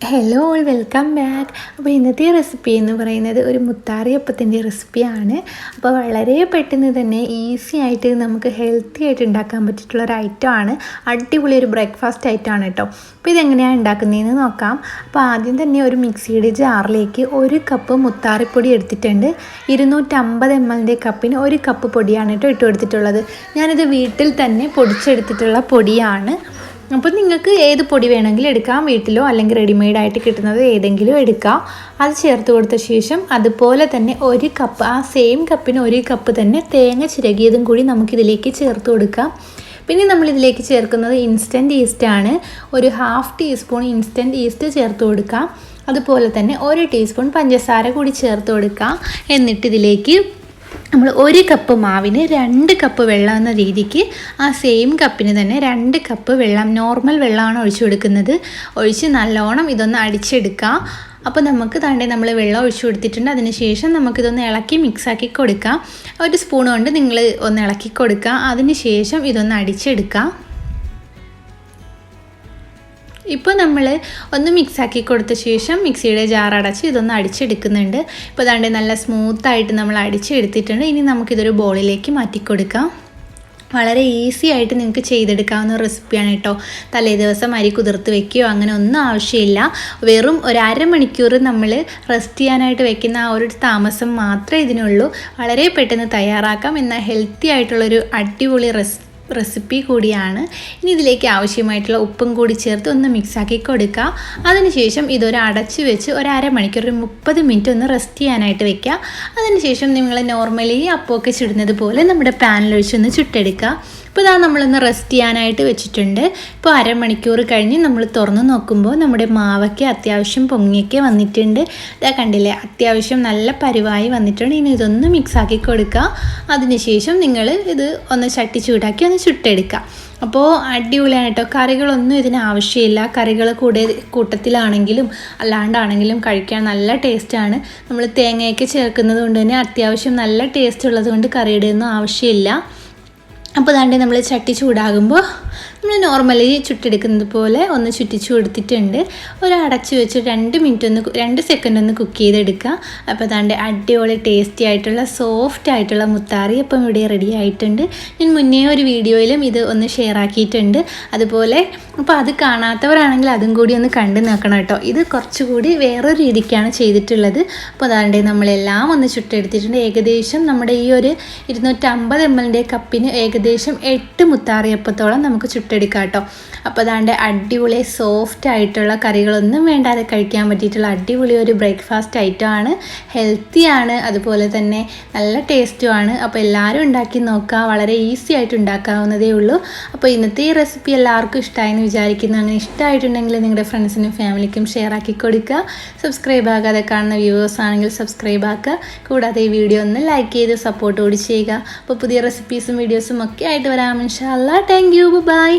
Hello welcome back അപ്പോൾ ഇന്നത്തെ recipe എന്ന് പറയുന്നത് ഒരു മുത്താറിയപ്പത്തിന്റെ റെസിപ്പിയാണ് അപ്പോൾ വളരെ പെട്ടെന്ന് തന്നെ ഈസി ആയിട്ട് നമുക്ക് ഹെൽത്തി ആയിട്ട് ഉണ്ടാക്കാൻ പറ്റിയിട്ടുള്ള ഒരു ഐറ്റം ആണ്. അടിപൊളി ഒരു ബ്രേക്ക്ഫാസ്റ്റ് ഐറ്റം ആണ് കേട്ടോ. അപ്പോൾ ഇതെങ്ങനെയാണ് ഉണ്ടാക്കുന്നതെന്ന് നോക്കാം. അപ്പോൾ ആദ്യം തന്നെ ഒരു മിക്സിയുടെ ജാറിലേക്ക് ഒരു കപ്പ് മുത്താറിപ്പൊടി എടുത്തിട്ടുണ്ട്. ഇരുന്നൂറ്റമ്പത് എം എല്ലിന്റെ കപ്പിന് ഒരു കപ്പ് പൊടിയാണ് കേട്ടോ ഇട്ട് കൊടുത്തിട്ടുള്ളത് ഞാനിത് വീട്ടിൽ തന്നെ പൊടിച്ചെടുത്തിട്ടുള്ള പൊടിയാണ്. അപ്പോൾ നിങ്ങൾക്ക് ഏത് പൊടി വേണമെങ്കിലും എടുക്കാം. വീട്ടിലോ അല്ലെങ്കിൽ റെഡിമെയ്ഡ് ആയിട്ട് കിട്ടുന്നത് ഏതെങ്കിലും എടുക്കാം. അത് ചേർത്ത് കൊടുത്ത ശേഷം അതുപോലെ തന്നെ ഒരു കപ്പ് ആ സെയിം കപ്പിന് ഒരു കപ്പ് തന്നെ തേങ്ങ ചിരകിയതും കൂടി നമുക്കിതിലേക്ക് ചേർത്ത് കൊടുക്കാം. പിന്നെ നമ്മൾ ഇതിലേക്ക് ചേർക്കുന്നത് ഇൻസ്റ്റന്റ് ഈസ്റ്റ് ആണ്. ഒരു ഹാഫ് ടീസ്പൂൺ ഇൻസ്റ്റന്റ് ഈസ്റ്റ് ചേർത്ത് കൊടുക്കാം. അതുപോലെ തന്നെ ഒരു ടീസ്പൂൺ പഞ്ചസാര കൂടി ചേർത്ത് കൊടുക്കാം. എന്നിട്ട് ഇതിലേക്ക് നമ്മൾ ഒരു കപ്പ് മാവിന് രണ്ട് കപ്പ് വെള്ളം എന്ന രീതിക്ക് ആ സെയിം കപ്പിന് തന്നെ രണ്ട് കപ്പ് വെള്ളം നോർമൽ വെള്ളമാണ് ഒഴിച്ചു കൊടുക്കുന്നത്. ഒഴിച്ച് നല്ലോണം ഇതൊന്ന് അടിച്ചെടുക്കാം. അപ്പോൾ നമുക്ക് താണ്ടേ നമ്മൾ വെള്ളം ഒഴിച്ചു കൊടുത്തിട്ടുണ്ട്. അതിന് ശേഷം നമുക്കിതൊന്ന് ഇളക്കി മിക്സാക്കി കൊടുക്കാം. ഒരു സ്പൂൺ കൊണ്ട് നിങ്ങൾ ഒന്ന് ഇളക്കി കൊടുക്കുക അതിന് ശേഷം ഇതൊന്ന് അടിച്ചെടുക്കാം. ഇപ്പോൾ നമ്മൾ ഒന്ന് മിക്സാക്കി കൊടുത്ത ശേഷം മിക്സിയുടെ ജാർ അടച്ച് ഇതൊന്ന് അടിച്ചെടുക്കുന്നുണ്ട്. ഇപ്പോൾ അതാണ്ട് നല്ല സ്മൂത്തായിട്ട് നമ്മൾ അടിച്ചെടുത്തിട്ടുണ്ട്. ഇനി നമുക്കിതൊരു ബോളിലേക്ക് മാറ്റി കൊടുക്കാം വളരെ ഈസി ആയിട്ട് നിങ്ങൾക്ക് ചെയ്തെടുക്കാവുന്ന റെസിപ്പിയാണ് കേട്ടോ തലേ ദിവസം അരി കുതിർത്ത് വെക്കുകയോ അങ്ങനെ ഒന്നും ആവശ്യമില്ല. വെറും ഒരു അരമണിക്കൂർ നമ്മൾ റെസ്റ്റ് ചെയ്യാനായിട്ട് വെക്കുന്ന ആ ഒരു താമസം മാത്രമേ ഇതിനുള്ളൂ. വളരെ പെട്ടെന്ന് തയ്യാറാക്കാം. എന്നാൽ ഹെൽത്തി ആയിട്ടുള്ളൊരു അടിപൊളി റെസിപ്പി റെസിപ്പി കൂടിയാണ്. ഇനി ഇതിലേക്ക് ആവശ്യമായിട്ടുള്ള ഉപ്പും കൂടി ചേർത്ത് ഒന്ന് മിക്സാക്കി കൊടുക്കുക അതിനുശേഷം ഇതൊരു അടച്ച് വെച്ച് ഒരു അരമണിക്കൂർ ഒരു മുപ്പത് മിനിറ്റ് ഒന്ന് റെസ്റ്റ് ചെയ്യാനായിട്ട് വെക്കുക അതിനുശേഷം നിങ്ങൾ നോർമലി അപ്പമൊക്കെ ചുടുന്നത് പോലെ നമ്മുടെ പാനിലൊഴിച്ചൊന്ന് ചുട്ടെടുക്കുക ഇപ്പോൾ ഇതാ നമ്മളൊന്ന് റെസ്റ്റ് ചെയ്യാനായിട്ട് വെച്ചിട്ടുണ്ട്. ഇപ്പോൾ അരമണിക്കൂർ കഴിഞ്ഞ് നമ്മൾ തുറന്ന് നോക്കുമ്പോൾ നമ്മുടെ മാവയ്ക്ക് അത്യാവശ്യം പൊങ്ങിയൊക്കെ വന്നിട്ടുണ്ട്. ഇതാ കണ്ടില്ലേ അത്യാവശ്യം നല്ല പരുവായി വന്നിട്ടുണ്ട്. ഇനി ഇതൊന്ന് മിക്സാക്കി കൊടുക്കുക അതിനുശേഷം നിങ്ങൾ ഇത് ഒന്ന് ചട്ടി ചൂടാക്കി ഒന്ന് ചുട്ടെടുക്കുക അപ്പോൾ അടിപൊളിയാണ് കേട്ടോ കറികളൊന്നും ഇതിന് ആവശ്യമില്ല. കറികൾ കൂടെ കൂട്ടത്തിലാണെങ്കിലും അല്ലാണ്ടാണെങ്കിലും കഴിക്കാൻ നല്ല ടേസ്റ്റാണ് നമ്മൾ തേങ്ങയൊക്കെ ചേർക്കുന്നത് കൊണ്ട് തന്നെ അത്യാവശ്യം നല്ല ടേസ്റ്റ് ഉള്ളത് കൊണ്ട് കറിയുടെ ഒന്നും ആവശ്യമില്ല. അപ്പോൾ അതാണ്ട് നമ്മൾ ചട്ടി ചൂടാകുമ്പോൾ നമ്മൾ നോർമലി ചുട്ടെടുക്കുന്നത് പോലെ ഒന്ന് ചുറ്റിച്ചു കൊടുത്തിട്ടുണ്ട്. ഒരു അടച്ചു വെച്ച് രണ്ട് മിനിറ്റ് ഒന്ന് രണ്ട് സെക്കൻഡ് ഒന്ന് കുക്ക് ചെയ്തെടുക്കുക. അപ്പോൾ അതാണ്ട് അടിപൊളി ടേസ്റ്റി ആയിട്ടുള്ള സോഫ്റ്റ് ആയിട്ടുള്ള മുത്താറി അപ്പം ഇവിടെ റെഡി ആയിട്ടുണ്ട്. ഞാൻ മുന്നേ ഒരു വീഡിയോയിലും ഇത് ഒന്ന് ഷെയർ ആക്കിയിട്ടുണ്ട്. അതുപോലെ അപ്പോൾ അത് കാണാത്തവരാണെങ്കിൽ അതും കൂടി ഒന്ന് കണ്ടു നോക്കണം കേട്ടോ. ഇത് കുറച്ചുകൂടി വേറൊരു രീതിക്കാണ് ചെയ്തിട്ടുള്ളത്. അപ്പോൾ അതാണ്ട് നമ്മളെല്ലാം ഒന്ന് ചുട്ടെടുത്തിട്ടുണ്ട്. ഏകദേശം നമ്മുടെ ഈ ഒരു ഇരുന്നൂറ്റമ്പത് എം എല്ലിന്റെ കപ്പിന് ഏകദേശം എട്ട് മുത്താറിയപ്പത്തോളം നമുക്ക് ചുട്ടെടുക്കാം കേട്ടോ അപ്പോൾ അതാണ്ട് അടിപൊളി സോഫ്റ്റ് ആയിട്ടുള്ള കറികളൊന്നും വേണ്ടാതെ കഴിക്കാൻ പറ്റിയിട്ടുള്ള അടിപൊളി ഒരു ബ്രേക്ക്ഫാസ്റ്റ് ഐറ്റം ഐറ്റമാണ് ഹെൽത്തിയാണ് അതുപോലെ തന്നെ നല്ല ടേസ്റ്റുമാണ് അപ്പോൾ എല്ലാവരും ഉണ്ടാക്കി നോക്കുക വളരെ ഈസി ആയിട്ട് ഉണ്ടാക്കാവുന്നതേ ഉള്ളൂ. അപ്പോൾ ഇന്നത്തെ ഈ റെസിപ്പി എല്ലാവർക്കും ഇഷ്ടമായെന്ന് വിചാരിക്കുന്നു. അങ്ങനെ ഇഷ്ടമായിട്ടുണ്ടെങ്കിൽ നിങ്ങളുടെ ഫ്രണ്ട്സിനും ഫാമിലിക്കും ഷെയർ ആക്കി കൊടുക്കുക. സബ്സ്ക്രൈബ് ആകാതെ കാണുന്ന വ്യൂവേഴ്സ് ആണെങ്കിൽ സബ്സ്ക്രൈബ് ആക്കുക. കൂടാതെ ഈ വീഡിയോ ഒന്ന് ലൈക്ക് ചെയ്ത് സപ്പോർട്ട് കൂടി ചെയ്യുക. അപ്പോൾ പുതിയ റെസിപ്പീസും വീഡിയോസും ഒക്കെ ആയിട്ട് വരാം. ഇൻഷാല്ല താങ്ക് യു ബൈ